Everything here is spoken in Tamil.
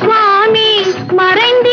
சுவாமி மறைந்து